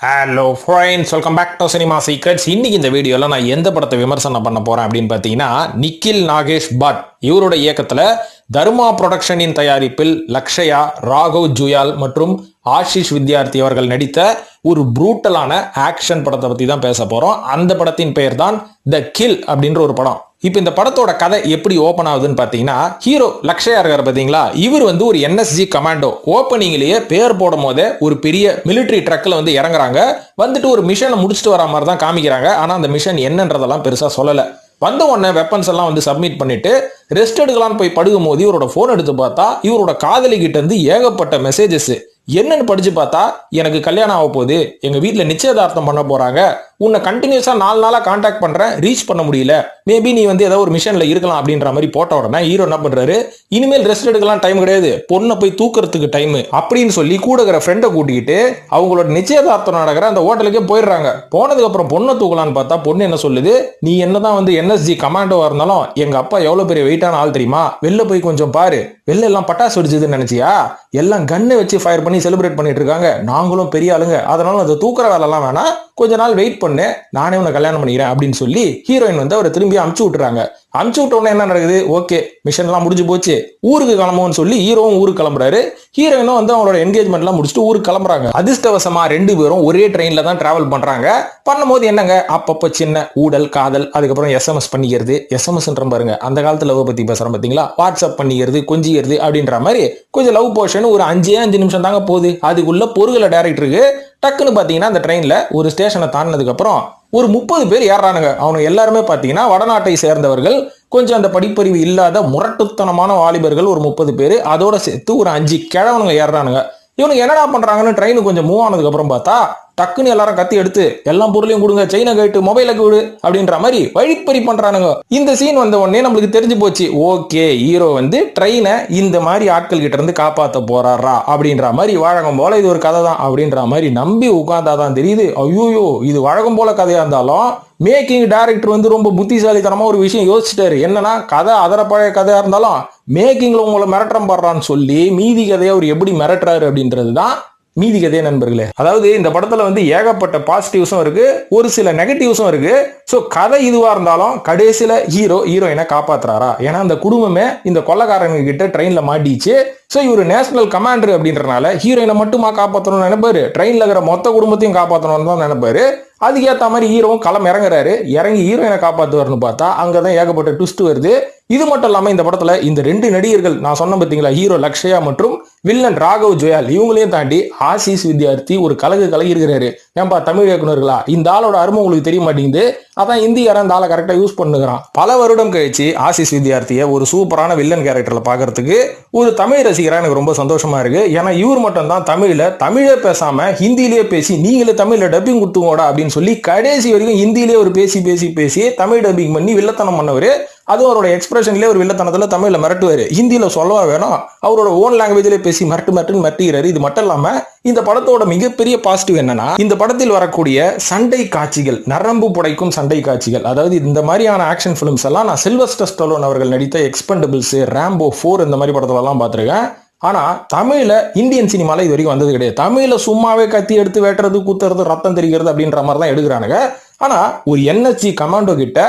Hello friends welcome back to cinema secrets இன்னைக்கு இந்த வீடியோவில் நான் எந்த படத்தை விமர்சனம் பண்ண போகிறேன் அப்படின்னு பார்த்தீங்கன்னா நிக்கில் நாகேஷ் பட் இவரோட இயக்கத்தில் தர்மா புரொடக்ஷனின் தயாரிப்பில் லக்ஷயா ராகவ் ஜுயால் மற்றும் ஆஷிஷ் வித்யார்த்தி அவர்கள் நடித்த ஒரு ப்ரூட்டலான ஆக்ஷன் படத்தை பற்றி தான் பேச போகிறோம் அந்த படத்தின் பெயர் தான் த கில் அப்படின்ற ஒரு படம். இப்போ இந்த படத்தோட கதை எப்படி ஓப்பன் ஆகுதுன்னு பார்த்தீங்கன்னா ஹீரோ லக்ஷயா இருக்கார் பார்த்தீங்களா? இவர் வந்து ஒரு என்எஸ்ஜி கமாண்டோ ஓப்பனிங்லேயே பேர் போடும் போதே ஒரு பெரிய மிலிட்டரி ட்ரக்கில் வந்து இறங்குறாங்க. வந்துட்டு ஒரு மிஷனை முடிச்சுட்டு வர மாதிரி தான் காமிக்கிறாங்க. ஆனால் அந்த மிஷன் என்னன்றதெல்லாம் பெருசாக சொல்லலை. வந்த உடனே வெப்பன்ஸ் எல்லாம் வந்து சப்மிட் பண்ணிட்டு ரெஸ்ட் எடுக்கலாம்னு போய் படுக்கும் போது இவரோட ஃபோன் எடுத்து பார்த்தா இவரோட காதலி கிட்ட இருந்து ஏகப்பட்ட மெசேஜஸ் என்னன்னு படிச்சு பார்த்தா எனக்கு கல்யாணம் ஆக போகுது. எங்க வீட்டில் நிச்சயதார்த்தம் பண்ண போறாங்க. உன்னை கண்டினியூஸாக நாலு நாளாக காண்டாக்ட் பண்ணுறேன் ரீச் பண்ண முடியல. மேபி நீ வந்து ஏதோ ஒரு மிஷனில் இருக்கலாம் அப்படின்ற மாதிரி போட்ட உடனே ஹீரோ என்ன பண்ணுறாரு இனிமேல் ரெஸ்ட் எடுக்கலாம் டைம் கிடையாது. பொண்ணை போய் தூக்குறதுக்கு டைம் அப்படின்னு சொல்லி கூட இருக்கிற ஃப்ரெண்டை கூட்டிக்கிட்டு அவங்களோட நிச்சயதார்த்தம் நடக்கிற அந்த ஹோட்டலுக்கே போயிடுறாங்க. போனதுக்கப்புறம் பொண்ணை தூக்கலான்னு பார்த்தா பொண்ணு என்ன சொல்லுது? நீ என்னதான் வந்து என்எஸ்ஜி கமாண்டோவாக இருந்தாலும் எங்கள் அப்பா எவ்வளோ பெரிய வெயிட்டான ஆள் தெரியுமா? வெளில போய் கொஞ்சம் பாரு. வெளில எல்லாம் பட்டாசு வெடிச்சதுன்னு நினச்சியா? எல்லாம் கன்னை வச்சு ஃபயர் பண்ணி செலிப்ரேட் பண்ணிட்டு இருக்காங்க. நாங்களும் பெரிய ஆளுங்க. அதனால அதை தூக்குற வேலைலாம் வேணாம். கொஞ்ச நாள் வெயிட் பண்ணி. நானே உன்னை கல்யாணம் பண்ணிக்கிறேன் அப்படின்னு சொல்லி ஹீரோயின் வந்து அவரை திரும்பி அமுச்சு விட்டுறாங்க. அமுச்சு விட்ட உடனே என்ன நடக்குது? ஓகே மிஷன்லாம் முடிஞ்சு போச்சு. ஊருக்கு கிளம்புவோம்னு சொல்லி ஹீரோவும் ஊருக்கு கிளம்புறாரு. ஹீரோயினும் வந்து அவங்களோட என்கேஜ்மெண்ட்லாம் முடிச்சுட்டு ஊருக்கு கிளம்புறாங்க. அதிர்ஷ்டவசமா ரெண்டு பேரும் ஒரே ட்ரெயின்ல தான் டிராவல் பண்றாங்க. பண்ணும்போது என்னங்க? அப்பப்போ சின்ன ஊடல் காதல் அதுக்கப்புறம் எஸ்எம்எஸ் பண்ணிக்கிறது. எஸ்எம்எஸ்ன்ற பாருங்க. அந்த காலத்துல லவ் பத்தி பேசுறோம் பாத்தீங்களா? வாட்ஸ்அப் பண்ணிக்கிறது கொஞ்சிக்கிறது அப்படின்ற மாதிரி கொஞ்சம் லவ் போர்ஷன் ஒரு அஞ்சே அஞ்சு நிமிஷம் தாங்க போகுது. அதுக்குள்ள பொருகளை டேரக்டருக்கு டக்குன்னு பாத்தீங்கன்னா அந்த ட்ரெயின்ல ஒரு ஸ்டேஷனை தாண்டினதுக்கு அப்புறம் ஒரு முப்பது பேர் ஏறானுங்க அவனுங்க எல்லாருமே பார்த்தீங்கன்னா வடநாட்டை சேர்ந்தவர்கள். கொஞ்சம் அந்த படிப்பறிவு இல்லாத முரட்டுத்தனமான வாலிபர்கள் ஒரு முப்பது பேர். அதோட சேர்த்து ஒரு அஞ்சு கிழவனுங்க ஏறானுங்க இவனுக்கு என்னடா பண்ணுறாங்கன்னு ட்ரெயின் கொஞ்சம் மூவ் ஆனதுக்கப்புறம் பார்த்தா டக்குன்னு எல்லாரும் கத்தி எடுத்து எல்லா பொருளையும் கொடுங்க செயினை கேட்டு மொபைலை விடு அப்படின்ற மாதிரி வழிப்பறி பண்றானுங்க. இந்த சீன் வந்த உடனே நம்மளுக்கு தெரிஞ்சு போச்சு ஓகே ஹீரோ வந்து ட்ரெயினை இந்த மாதிரி ஆட்கள் கிட்ட இருந்து காப்பாத்த போறாரா அப்படின்ற மாதிரி வழக்கம் போல இது ஒரு கதை தான் அப்படின்ற மாதிரி நம்பி உட்கார்ந்தாதான் தெரியுது. ஐயோயோ இது வழக்கம் போல கதையா இருந்தாலும் மேக்கிங் டைரக்டர் வந்து ரொம்ப புத்திசாலித்தனமா ஒரு விஷயம் யோசிச்சிட்டாரு. என்னன்னா கதை அதர பழைய கதையா இருந்தாலும் மேக்கிங்ல உங்களை மிரட்டம் படுறான்னு சொல்லி மீதி கதையை அவர் எப்படி மிரட்டுறாரு அப்படின்றது தான் மீதி கதையே நண்பர்களே. அதாவது இந்த படத்துல வந்து ஏகப்பட்ட பாசிட்டிவ்ஸும் இருக்கு. ஒரு சில நெகட்டிவ்ஸும் இருக்கு. ஸோ கதை இதுவா இருந்தாலும் கடைசியில ஹீரோ ஹீரோயினை காப்பாத்துறாரா? ஏன்னா அந்த குடும்பமே இந்த கொள்ளக்காரங்க கிட்ட ட்ரெயின்ல மாட்டிச்சு. ஸோ இவர் நேஷனல் கமாண்டர் அப்படின்றனால ஹீரோயினை மட்டுமா காப்பாற்றணும்னு நினைப்பாரு? ட்ரெயினில் இருக்கிற மொத்த குடும்பத்தையும் காப்பாற்றணும்னு தான் நினைப்பாரு. அதுக்கேற்ற மாதிரி ஹீரோவும் களம் இறங்குறாரு. இறங்கி ஹீரோயினை காப்பாற்றுவார்னு பார்த்தா அங்கே தான் ஏகப்பட்ட ட்விஸ்ட் வருது. இது மட்டும் இல்லாமல் இந்த படத்தில் இந்த ரெண்டு நடிகர்கள் நான் சொன்ன பார்த்தீங்களா ஹீரோ லக்ஷயா மற்றும் வில்லன் ராகவ் ஜோயால் இவங்களையும் தாண்டி ஆசிஸ் வித்யார்த்தி ஒரு கலகு கலகி இருக்கிறாரு ஏன்பா தமிழ் இயக்குனர்களா? இந்த ஆளோட அருமை உங்களுக்கு தெரிய மாட்டேங்குது. அதான் இந்தியாரன் இந்த ஆளை கரெக்டாக யூஸ் பண்ணுகிறான். பல வருடம் கழிச்சு ஆசிஸ் வித்யார்த்தியை ஒரு சூப்பரான வில்லன் கேரக்டரில் பார்க்கறதுக்கு ஒரு தமிழ் ரசிகராக எனக்கு ரொம்ப சந்தோஷமா இருக்கு. ஏன்னா இவர் மட்டும் தான் தமிழில் தமிழே பேசாமல் ஹிந்திலேயே பேசி நீங்களே தமிழில் டப்பிங் கொடுத்துங்கோடா அப்படின்னு சொல்லி கடைசி வரைக்கும் ஹிந்திலேயே ஒரு பேசி பேசி பேசி தமிழ் டப்பிங் பண்ணி வில்லத்தனம் பண்ணவர் அதுவும் அவரோட எக்ஸ்பிரஷன்லேயே ஒரு வில்லத்தனத்தில் தமிழில் மிரட்டுவார். ஹிந்தியில் சொல்லவா வேணும். அவரோட ஓன் லாங்குவேஜ்லேயே பேசி மிரட்டு மிரட்டுன்னு மிரட்டுகிறாரு. இது மட்டும் இல்லாமல் இந்த படத்தோட மிகப்பெரிய பாசிட்டிவ் என்னன்னா இந்த படத்தில் வரக்கூடிய சண்டை காட்சிகள் நரம்பு புடைக்கும் சண்டை காட்சிகள் அதாவது இந்த மாதிரியான ஆக்ஷன் ஃபிலிம்ஸ் எல்லாம் நான் சில்வஸ்டர் ஸ்டலோன் அவர்கள் நடித்த எக்ஸ்பெண்டபிள்ஸ் ரேம்போ ஃபோர் இந்த மாதிரி படத்துலலாம் பார்த்துருக்கேன். ஆனால் தமிழில் இந்தியன் சினிமாவில் இது வரைக்கும் வந்தது கிடையாது. தமிழில் சும்மாவே கத்தி எடுத்து வெட்டுறது குத்துறது ரத்தம் தெரிகிறது அப்படின்ற மாதிரி தான் எடுக்கிறானுங்க. ஆனால் ஒரு என்எஸ்ஜி கமாண்டோ கிட்ட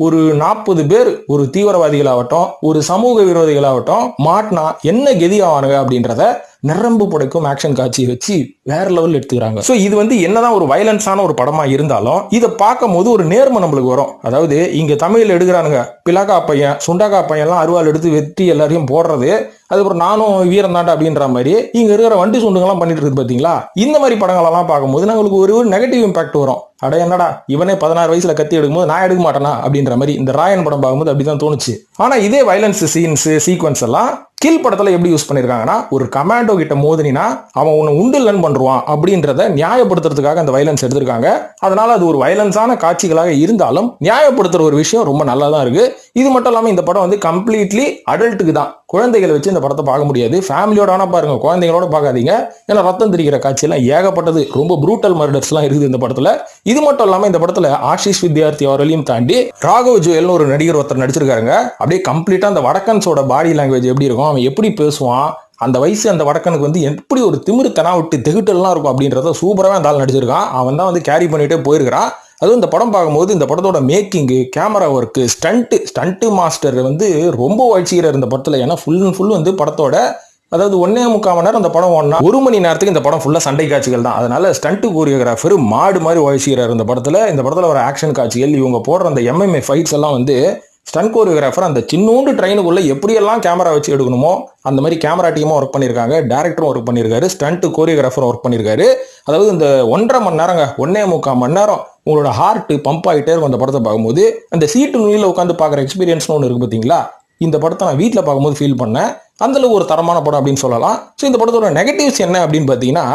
ஒரு நாற்பது பேர் ஒரு தீவிரவாதிகளாகட்டும் ஒரு சமூக விரோதிகளாகட்டும் மாட்டினா என்ன கெதி ஆவானுங்க அப்படின்றத நரம்பு புடைக்கும் ஆக்ஷன் காட்சியை வச்சு வேற லெவல் எடுத்துக்கிறாங்க. ஸோ இது வந்து என்னதான் ஒரு வயலன்ஸான ஒரு படமா இருந்தாலும் இதை பார்க்கும் போது ஒரு நேர்மை நம்மளுக்கு வரும். அதாவது இங்க தமிழில் எடுக்கிறானுங்க பிளாக்கா பையன் சுண்டக்கா பையன்லாம் அருவாள் எடுத்து வெட்டி எல்லாரையும் போடுறது அதுக்கப்புறம் நானும் வீரம் தாண்டா அப்படின்ற மாதிரி இங்க இருக்கிற வண்டி சுண்டுங்கெல்லாம் பண்ணிட்டு இருக்கு பாத்தீங்களா? இந்த மாதிரி படங்களெல்லாம் பார்க்கும்போது நம்மளுக்கு ஒரு ஒரு நெகட்டிவ் இம்பாக்ட் வரும். அட என்னடா? இவனே பதினாறு வயசுல கத்தி எடுக்கும்போது நான் எடுக்க மாட்டேனா? அப்படின்ற மாதிரி இந்த ராயன் படம் பார்க்கும்போது அப்படிதான் தோணுச்சு. ஆனா இதே வயலன்ஸ் சீன்ஸ் சீக்வன்ஸ் எல்லாம் கில் படத்துல எப்படி யூஸ் பண்ணிருக்காங்கன்னா ஒரு கமாண்டோ கிட்ட மோதினா அவன் உன்னை உண்டுலன் பண்ணுவான் அப்படின்றத நியாயப்படுத்துறதுக்காக அந்த வயலன்ஸ் எடுத்திருக்காங்க. அதனால அது ஒரு வயலன்ஸான காட்சிகளாக இருந்தாலும் நியாயப்படுத்துற ஒரு விஷயம் ரொம்ப நல்லா தான் இருக்கு. இது மட்டும் இல்லாம இந்த படம் வந்து கம்ப்ளீட்லி அடல்ட்டுக்கு தான். குழந்தைகளை வச்சு இந்த படத்தை பார்க்க முடியாது. ஃபேமிலியோட வேணா பாருங்க குழந்தைங்களோட பார்க்காதீங்க. ஏன்னா ரத்தம் தெரிக்கிற காட்சியெல்லாம் ஏகப்பட்டது. ரொம்ப ப்ரூட்டல் மர்டர்ஸ்லாம் இருக்குது இந்த படத்துல. இது மட்டும் இல்லாம இந்த படத்துல ஆஷிஷ் வித்யார்த்தி அவர்களையும் தாண்டி ராகவ் ஜுவல்னு ஒரு நடிகர் ஒருத்தர் நடிச்சிருக்காருங்க. அப்படியே கம்ப்ளீட்டா அந்த வடக்கன்ஸோட பாடி லாங்குவேஜ் எப்படி இருக்கும் அவன் எப்படி பேசுவான் அந்த வயசு அந்த வடக்கனுக்கு வந்து எப்படி ஒரு திமிரு தனா விட்டு திகிட்டல்லாம் இருக்கும் அப்படின்றத சூப்பராகவே அந்த ஆள் நடிச்சிருக்கான். அவன் தான் வந்து கேரி பண்ணிட்டே போயிருக்கிறான். அதுவும் இந்த படம் பார்க்கும்போது இந்த படத்தோட making camera work stunt stunt master வந்து ரொம்ப வளர்ச்சிக்கிறார் இந்த படத்தில் ஏன்னா ஃபுல் அண்ட் ஃபுல் வந்து படத்தோட அதாவது ஒன்னே முக்கால் மணி நேரம் அந்த படம் ஓடனா ஒரு மணி நேரத்துக்கு இந்த படம் ஃபுல்லாக சண்டை காட்சிகள் தான். அதனால ஸ்டண்ட் கோரியோகிராஃபர் மாடு மாதிரி உழைச்சிக்கிறார் இந்த படத்தில். இந்த படத்தில் வர ஆக்ஷன் காட்சிகள் இவங்க போடுற அந்த எம்எம்ஏ ஃபைட்ஸ் எல்லாம் வந்து ஸ்டண்ட் கோரியோகிராஃபர் அந்த சின்னூண்டு ட்ரெயினுக்குள்ள எப்படியெல்லாம் கேமரா வச்சு எடுக்கணுமோ அந்த மாதிரி கேமரா டீமும் ஒர்க் பண்ணியிருக்காங்க. டேரக்டரும் ஒர்க் பண்ணியிருக்காரு ஸ்டண்ட் கோரியோகிராஃபரும் ஒர்க் பண்ணியிருக்காரு. அதாவது இந்த ஒன்றரை மணி நேரங்க ஒன்னே முக்கால் மணி நேரம் உங்களோட ஹார்ட் பம்ப் ஆகிட்டே இருக்கும் அந்த படத்தை பார்க்கும்போது. அந்த சீட்டு நுனியில் உட்காந்து பார்க்குற எக்ஸ்பீரியன்ஸ்னு ஒன்று இருக்கு பார்த்தீங்களா? இந்த படத்தை நான் வீட்டில் பார்க்கும்போது ஃபீல் பண்ணேன். அதில் ஒரு தரமான படம் அப்படின்னு சொல்லலாம். ஸோ இந்த படத்தோட நெகட்டிவ்ஸ் என்ன அப்படின்னு பார்த்தீங்கன்னா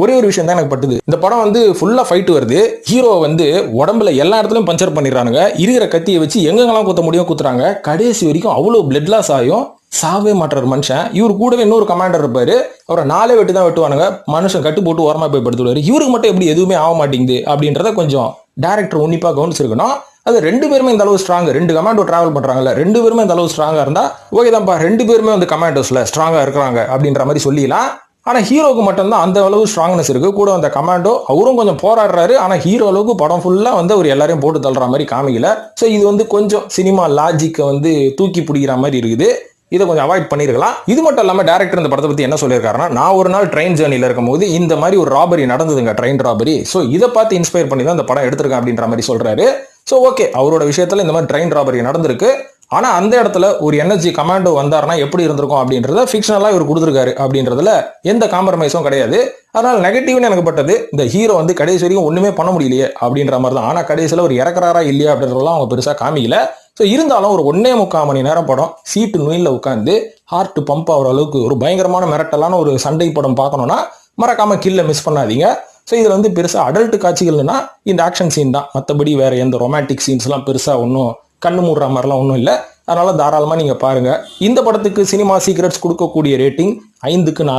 ஒரே ஒரு விஷயம் தான் எனக்கு பட்டுது. இந்த படம் வந்து ஃபுல்லாக ஃபைட் வருது. ஹீரோ வந்து உடம்புல எல்லா இடத்துலையும் பஞ்சர் பண்ணிடுறானுங்க. இருக்கிற கத்தியை வச்சு எங்கெங்கெல்லாம் குத்த முடியும் குத்துறாங்க. கடைசி வரைக்கும் அவ்வளோ பிளட் லாஸ் ஆகும் சாவே மாட்டார் மனுஷன். இவர் கூடவே இன்னொரு கமாண்டர் இருப்பாரு. அவரை நாலே வெட்டு தான் வெட்டுவானுங்க. மனுஷன் கட்டு போட்டு ஓரமாக போய் படுத்துடுவார். இவருக்கு மட்டும் எப்படி எதுவுமே ஆக மாட்டேங்குது அப்படின்றத கொஞ்சம் டேரக்டர் உன்னிப்பாக கவனிச்சிருக்கணும். அது ரெண்டு பேருமே இந்த அளவு ஸ்ட்ராங் ரெண்டு கமாண்டோ டிராவல் பண்ணுறாங்கல்ல ரெண்டு பேருமே இந்த அளவு ஸ்ட்ராங்காக இருந்தால் ஓகே தான்ப்பா ரெண்டு பேருமே வந்து கமாண்டோஸில் ஸ்ட்ராங்காக இருக்கிறாங்க அப்படின்ற மாதிரி சொல்லிடலாம். ஆனால் ஹீரோவுக்கு மட்டும்தான் அந்த அளவு ஸ்ட்ராங்னஸ் இருக்குது கூட அந்த கமாண்டோ அவரும் கொஞ்சம் போராடுறாரு. ஆனால் ஹீரோ அளவுக்கு படம் ஃபுல்லாக வந்து அவர் எல்லாரையும் போட்டு தள்ளுற மாதிரி காமிக்கல. ஸோ இது வந்து கொஞ்சம் சினிமா லாஜிக்கை வந்து தூக்கி பிடிக்கிற மாதிரி இருக்குது. இதை கொஞ்சம் அவாய்ட் பண்ணியிருக்கலாம் இது மட்டும் இல்லாமல் டேரக்டர் இந்த படத்தை பற்றி என்ன சொல்லியிருக்காருன்னா நான் ஒரு நாள் ட்ரெயின் ஜேர்னியில் இருக்கும்போது இந்த மாதிரி ஒரு ராபரி நடந்ததுங்க ட்ரெயின் ராபரி ஸோ இதை பார்த்து இன்ஸ்பயர் பண்ணி தான் இந்த படம் எடுத்திருக்கேன் அப்படின்ற மாதிரி சொல்கிறாரு ஸோ ஓகே அவரோட விஷயத்தில் இந்த மாதிரி ட்ரெயின் ராபரி நடந்திருக்கு. ஆனால் அந்த இடத்துல ஒரு எனர்ஜி கமாண்டோ வந்தாருன்னா எப்படி இருந்திருக்கும் அப்படின்றத ஃபிக்ஷனலாக இவர் கொடுத்துருக்காரு அப்படின்றதுல எந்த காம்ப்ரமைஸும் கிடையாது. அதனால் நெகட்டிவ்னு எனக்கு பட்டது இந்த ஹீரோ வந்து கடைசி வரைக்கும் ஒன்றுமே பண்ண முடியலையே அப்படின்ற மாதிரி தான். ஆனால் கடைசியில் ஒரு இறக்குறாரா இல்லையா அப்படின்றதெல்லாம் அவங்க பெருசாக காமிக்கல. ஸோ இருந்தாலும் ஒரு ஒன்னே முக்கால் மணி நேரம் படம் சீட்டு நுயில உட்காந்து ஹார்ட் பம்ப் ஆகிற அளவுக்கு ஒரு பயங்கரமான மிரட்டலான ஒரு சண்டை படம் பார்க்கணுன்னா மறக்காமல் கில்ல மிஸ் பண்ணாதீங்க. ஸோ இதில் வந்து பெருசாக அடல்ட் காட்சிகள்னா இந்த ஆக்ஷன் சீன் தான். மற்றபடி வேறு எந்த ரொமான்டிக் சீன்ஸ்லாம் பெருசாக ஒன்றும் கண்ணு மூடுற மாதிரிலாம் ஒன்றும் இல்லை. அதனால் தாராளமாக நீங்கள் பாருங்கள் இந்த படத்துக்கு சினிமா சீக்ரெட்ஸ் கொடுக்கக்கூடிய ரேட்டிங் ஐந்துக்கு நாலு.